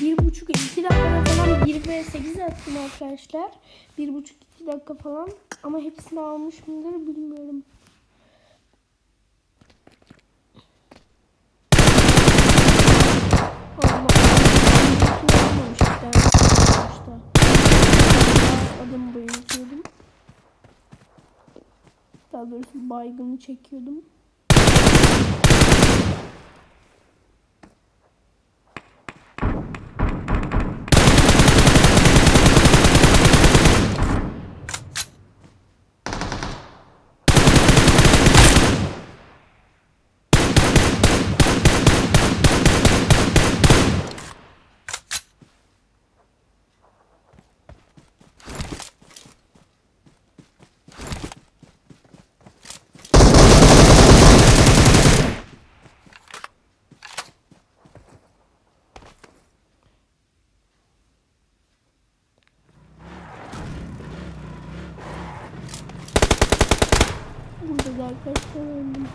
bir buçuk iki dakikada falan 1 ve 8 attım arkadaşlar. Bir buçuk iki dakika falan. Ama hepsini almış mıdır bilmiyorum. Allah Allah. bir. Adamı bayıltıyordum. Daha doğrusu baygını çekiyordum. Burada da arkadaşlar öldüm.